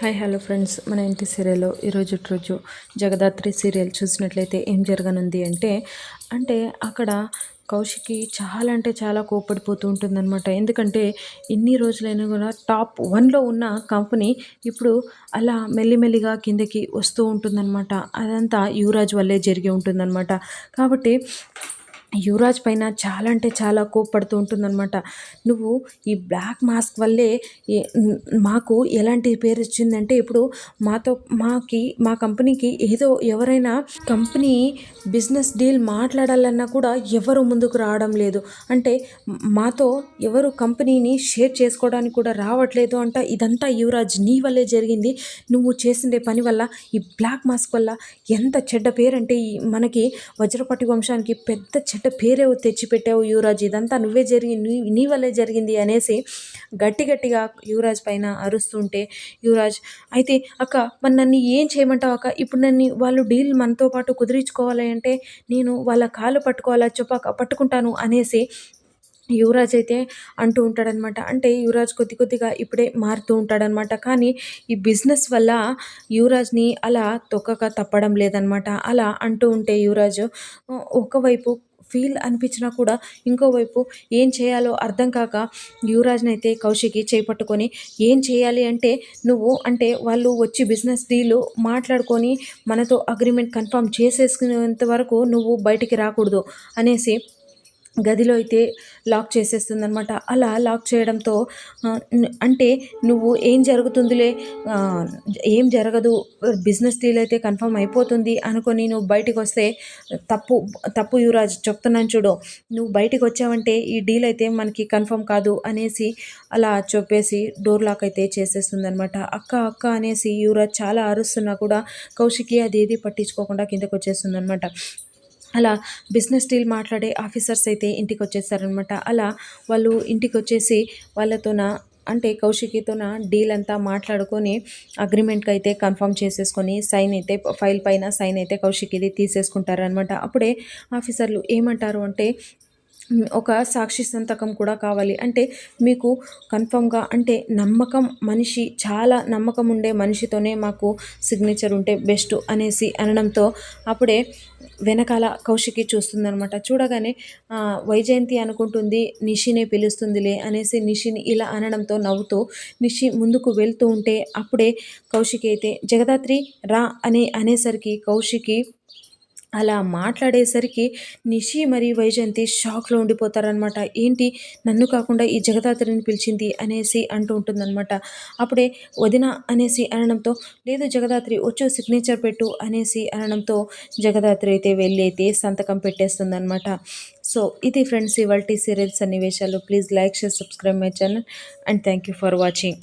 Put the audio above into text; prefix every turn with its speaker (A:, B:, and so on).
A: Hi hello friends. మన ఇంటి సీరియల్లో ఈరోజు రోజు జగదాత్రి సీరియల్ చూసినట్లయితే ఏం జరగనుంది అంటే అంటే అక్కడ కౌశికి చాలా అంటే చాలా కోప్పడిపోతూ ఉంటుందన్నమాట. ఎందుకంటే ఇన్ని రోజులైనా కూడా టాప్ వన్లో ఉన్న కంపెనీ ఇప్పుడు అలా మెల్లిమెల్లిగా కిందకి వస్తూ ఉంటుందన్నమాట. అదంతా యువరాజ్ వల్లే జరిగి ఉంటుందన్నమాట. కాబట్టి యువరాజ్ పైన చాలా అంటే చాలా కోప్పడుతూ ఉంటుందన్నమాట. నువ్వు ఈ బ్లాక్ మాస్క్ వల్లే మాకు ఎలాంటి పేరు వచ్చిందంటే ఇప్పుడు మాతో మాకి మా కంపెనీకి ఏదో ఎవరైనా కంపెనీ బిజినెస్ డీల్ మాట్లాడాలన్నా కూడా ఎవరు ముందుకు రావడం లేదు. అంటే మాతో ఎవరు కంపెనీని షేర్ చేసుకోవడానికి కూడా రావట్లేదు అంట. ఇదంతా యువరాజ్ నీ వల్లే జరిగింది. నువ్వు చేసిండే పని వల్ల ఈ బ్లాక్ మాస్క్ వల్ల ఎంత చెడ్డ పేరంటే మనకి వజ్రపటి వంశానికి పెద్ద చెడ్డ పేరే తెచ్చిపెట్టావు యువరాజ్? ఇదంతా నువ్వే జరిగి నీ నీ వల్లే జరిగింది అనేసి గట్టి గట్టిగా యువరాజ్ పైన అరుస్తుంటే యువరాజ్ అయితే అక్క మరి నన్ను ఏం చేయమంటావు అక్క? ఇప్పుడు నన్ను వాళ్ళు డీల్ మనతో పాటు కుదిరించుకోవాలి అంటే నేను వాళ్ళ కాళ్ళు పట్టుకోవాలా చెప్పాక పట్టుకుంటాను అనేసి యువరాజ్ అయితే అంటూ ఉంటాడనమాట. అంటే యువరాజ్ కొద్ది కొద్దిగా ఇప్పుడే మారుతూ ఉంటాడనమాట. కానీ ఈ బిజినెస్ వల్ల యువరాజ్ని అలా తొక్కక తప్పడం లేదనమాట. అలా అంటూ ఉంటే యువరాజ్ ఒకవైపు ఫీల్ అనిపించినా కూడా ఇంకోవైపు ఏం చేయాలో అర్థం కాక యువరాజ్నైతే అయితే కౌశికి చేపట్టుకొని ఏం చేయాలి అంటే నువ్వు అంటే వాళ్ళు వచ్చి బిజినెస్ డీలు మాట్లాడుకొని మనతో అగ్రిమెంట్ కన్ఫర్మ్ చేసేసుకునేంత వరకు నువ్వు బయటికి రాకూడదు అనేసి గదిలో అయితే లాక్ చేసేస్తుందనమాట అలా లాక్ చేయడంతో అంటే నువ్వు ఏం జరుగుతుందిలే ఏం జరగదు బిజినెస్ డీల్ అయితే కన్ఫర్మ్ అయిపోతుంది అనుకొని నువ్వు బయటకు వస్తే తప్పు తప్పు యువరాజ్ చెప్తున్నాను చూడు. నువ్వు బయటకు వచ్చావంటే ఈ డీల్ అయితే మనకి కన్ఫర్మ్ కాదు అనేసి అలా చెప్పేసి డోర్ లాక్ అయితే చేసేస్తుంది అనమాట అక్క అక్క అనేసి యువరాజ్ చాలా అరుస్తున్నా కూడా కౌశికి అది ఏది పట్టించుకోకుండా కిందకు వచ్చేస్తుందనమాట అలా బిజినెస్ డీల్ మాట్లాడే ఆఫీసర్స్ అయితే ఇంటికి వచ్చేసారనమాట అలా వాళ్ళు ఇంటికి వచ్చేసి వాళ్ళతోన అంటే కౌశికితోన డీల్ అంతా మాట్లాడుకొని అగ్రిమెంట్కి అయితే కన్ఫర్మ్ చేసేసుకొని సైన్ అయితే ఫైల్ పైన సైన్ అయితే కౌశికిది తీసేసుకుంటారనమాట అప్పుడే ఆఫీసర్లు ఏమంటారు అంటే ఒక సాక్షి సంతకం కూడా కావాలి. అంటే మీకు కన్ఫర్మ్గా అంటే నమ్మకం మనిషి చాలా నమ్మకం ఉండే మనిషితోనే మాకు సిగ్నేచర్ ఉంటే బెస్ట్ అనేసి అనడంతో అప్పుడే వెనకాల కౌశికి చూస్తుందనమాట చూడగానే వైజయంతి అనుకుంటుంది నిషినే పిలుస్తుందిలే అనేసి నిషిని ఇలా అనడంతో నవ్వుతూ నిషి ముందుకు వెళ్తూ ఉంటే అప్పుడే కౌశికి అయితే జగదాత్రి రా అని అనేసరికి కౌశికి అలా మాట్లాడేసరికి నిషి మరియు వైజయంతి షాక్లో ఉండిపోతారనమాట ఏంటి? నన్ను కాకుండా ఈ జగదాత్రిని పిలిచింది అనేసి అంటూ ఉంటుందన్నమాట. అప్పుడే వదిన అనేసి అనడంతో లేదు జగదాత్రి వచ్చో సిగ్నేచర్ పెట్టు అనేసి అనడంతో జగదాత్రి అయితే వెళ్ళి అయితే సంతకం పెట్టేస్తుందన్నమాట. సో ఇది ఫ్రెండ్స్ ఇవాళ సీరియల్స్ సన్నివేశాలు. Please like share subscribe my channel and thank you for watching.